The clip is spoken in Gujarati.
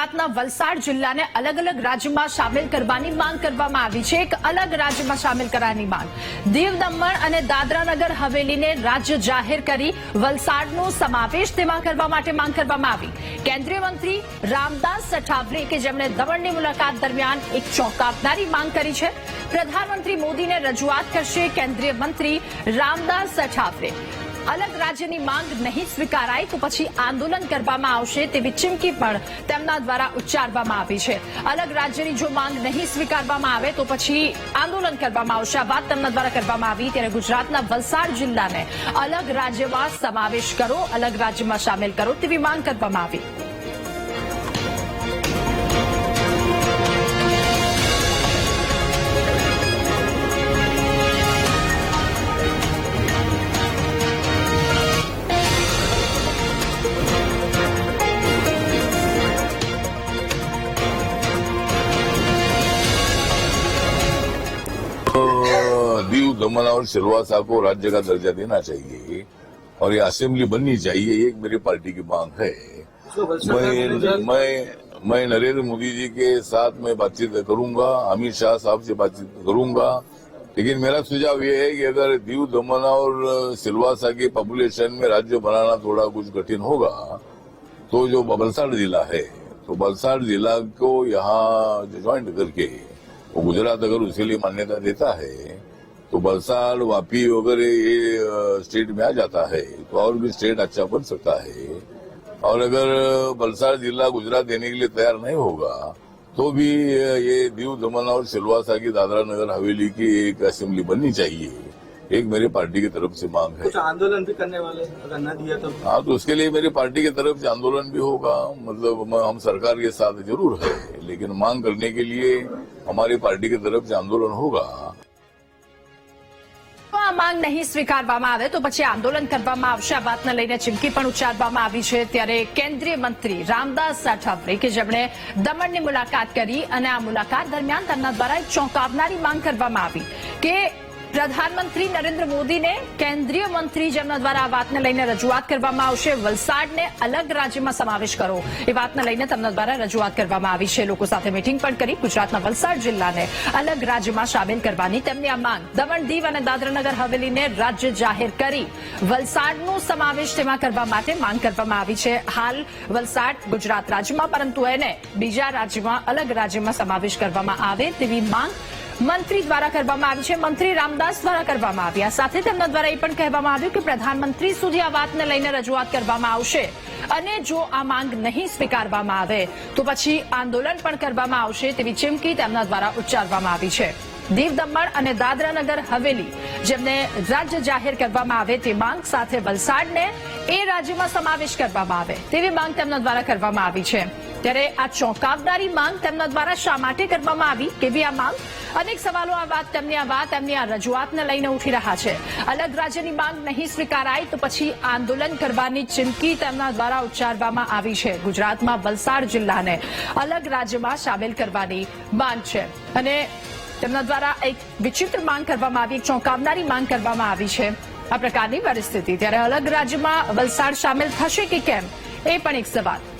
ગુજરાતના વલસાડ જિલ્લાને અલગ અલગ રાજ્યમાં સામેલ કરવાની માંગ કરવામાં આવી છે. એક અલગ રાજ્યમાં સામેલ કરવાની માંગ. દીવ દમણ અને દાદરાનગર હવેલીને રાજ્ય જાહેર કરી વલસાડનો સમાવેશ તેમાં કરવા માટે માંગ કરવામાં આવી. કેન્દ્રીય મંત્રી રામદાસ સઠાવરે કે જેમણે દમણની મુલાકાત દરમિયાન એક ચોંકાવનારી માંગ કરી છે. પ્રધાનમંત્રી મોદીને રજૂઆત કરશે કેન્દ્રીય મંત્રી રામદાસ સઠાવરે અલગ રાજ્યની માંગ નહીં સ્વીકારાય તો પછી આંદોલન કરવામાં આવશે તેવી ચીમકી પણ તેમના દ્વારા ઉચ્ચારવામાં આવી છે. અલગ રાજ્યની જો માંગ નહીં સ્વીકારવામાં આવે તો પછી આંદોલન કરવામાં આવશે. આ વાત તેમના દ્વારા કરવામાં આવી ત્યારે ગુજરાતના વલસાડ જિલ્લાને અલગ રાજ્યમાં સમાવેશ કરો, અલગ રાજ્યમાં સામેલ કરો તેવી માંગ કરવામાં આવી. दीव दमन और सिलवासा को राज्य का दर्जा देना चाहिए और ये असेंबली बननी चाहिए एक मेरी पार्टी की मांग है। मैं मैं मैं नरेंद्र मोदी जी के साथ मैं बातचीत करूँगा अमित शाह साहब से बातचीत करूँगा लेकिन मेरा सुझाव ये है कि अगर दीव दमन और सिलवासा की पॉपुलेशन में राज्य बनाना थोड़ा कुछ कठिन होगा तो जो वलसाड़ जिला है तो वलसाड़ जिला को यहाँ ज्वाइंट करके वो गुजरात अगर उसके लिए मान्यता देता है तो वलसाड़ वापी वगैरह ये स्टेट में आ जाता है तो और भी स्टेट अच्छा बन सकता है। और अगर वलसाड़ जिला गुजरात देने के लिए तैयार नहीं होगा तो भी ये दीव दमन और सिलवासा की दादरा नगर हवेली की एक असेंबली बननी चाहिए। एक मेरी पार्टी की तरफ़ से मांग है। कुछ आंदोलन भी करने वाले अगर न दिया तो? हाँ तो उसके लिए मेरी पार्टी की तरफ़ से आंदोलन भी होगा। मतलब हम- सरकार के साथ ज़रूर है लेकिन मांग करने के लिए हमारी पार्टी की तरफ़ से आंदोलन होगा। આ માંગ નહીં સ્વીકારવામાં આવે તો પછી આંદોલન કરવામાં આવશે. આ વાતને લઈને ચીમકી પણ ઉચ્ચારવામાં આવી છે. ત્યારે કેન્દ્રીય મંત્રી રામદાસ સાઠાવરે કે જેમણે દમણની મુલાકાત કરી અને આ મુલાકાત દરમિયાન તેમના દ્વારા ચોંકાવનારી માંગ કરવામાં આવી કે પ્રધાનમંત્રી નરેન્દ્ર મોદીને કેન્દ્રીય મંત્રી જેમના દ્વારા આ વાતને લઈને રજૂઆત કરવામાં આવશે. વલસાડને અલગ રાજ્યમાં સમાવેશ કરો. એ વાતને લઈને તેમના દ્વારા રજૂઆત કરવામાં આવી છે. લોકો સાથે મીટિંગ પણ કરી ગુજરાતના વલસાડ જિલ્લાને અલગ રાજ્યમાં સામેલ કરવાની તેમની આ માંગ. દમણ દીવ અને દાદરાનગર હવેલીને રાજ્ય જાહેર કરી વલસાડનો સમાવેશ તેમાં કરવા માટે માંગ કરવામાં આવી છે. હાલ વલસાડ ગુજરાત રાજ્યમાં, પરંતુ એને બીજા રાજ્યમાં, અલગ રાજ્યમાં સમાવેશ કરવામાં આવે તેવી માંગ મંત્રી દ્વારા કરવામાં આવી છે. મંત્રી રામદાસ દ્વારા કરવામાં આવ્યા. સાથે તેમના દ્વારા એ પણ કહેવામાં આવ્યું કે પ્રધાનમંત્રી સુધી આ વાતને લઈને રજૂઆત કરવામાં આવશે અને જો આ માંગ નહીં સ્વીકારવામાં આવે તો પછી આંદોલન પણ કરવામાં આવશે તેવી ચીમકી તેમના દ્વારા ઉચ્ચારવામાં આવી છે. દીવ દમણ અને દાદરાનગર હવેલી, જેમને રાજ્ય જાહેર કરવામાં આવે તે માંગ સાથે વલસાડને એ રાજ્યમાં સમાવેશ કરવામાં આવે તેવી માંગ તેમના દ્વારા કરવામાં આવી છે. ત્યારે આ ચોંકાવનારી માંગ તેમના દ્વારા શા માટે કરવામાં આવી? કેવી આ માંગ? અનેક સવાલો આ વાત, તેમની આ વાત, તેમની આ રજૂઆતને લઈને ઉઠી રહ્યા છે. અલગ રાજ્યની માંગ નહીં સ્વીકારાય તો પછી આંદોલન કરવાની ચીમકી તેમના દ્વારા ઉચ્ચારવામાં આવી છે. ગુજરાતમાં વલસાડ જિલ્લાને અલગ રાજ્યમાં સામેલ કરવાની માંગ છે. અને તેમના દ્વારા એક વિચિત્ર માંગ કરવામાં આવી, એક ચોંકાવનારી માંગ કરવામાં આવી છે. આ પ્રકારની પરિસ્થિતિ. ત્યારે અલગ રાજ્યમાં વલસાડ સામેલ થશે કે કેમ? એ પણ એક સવાલ.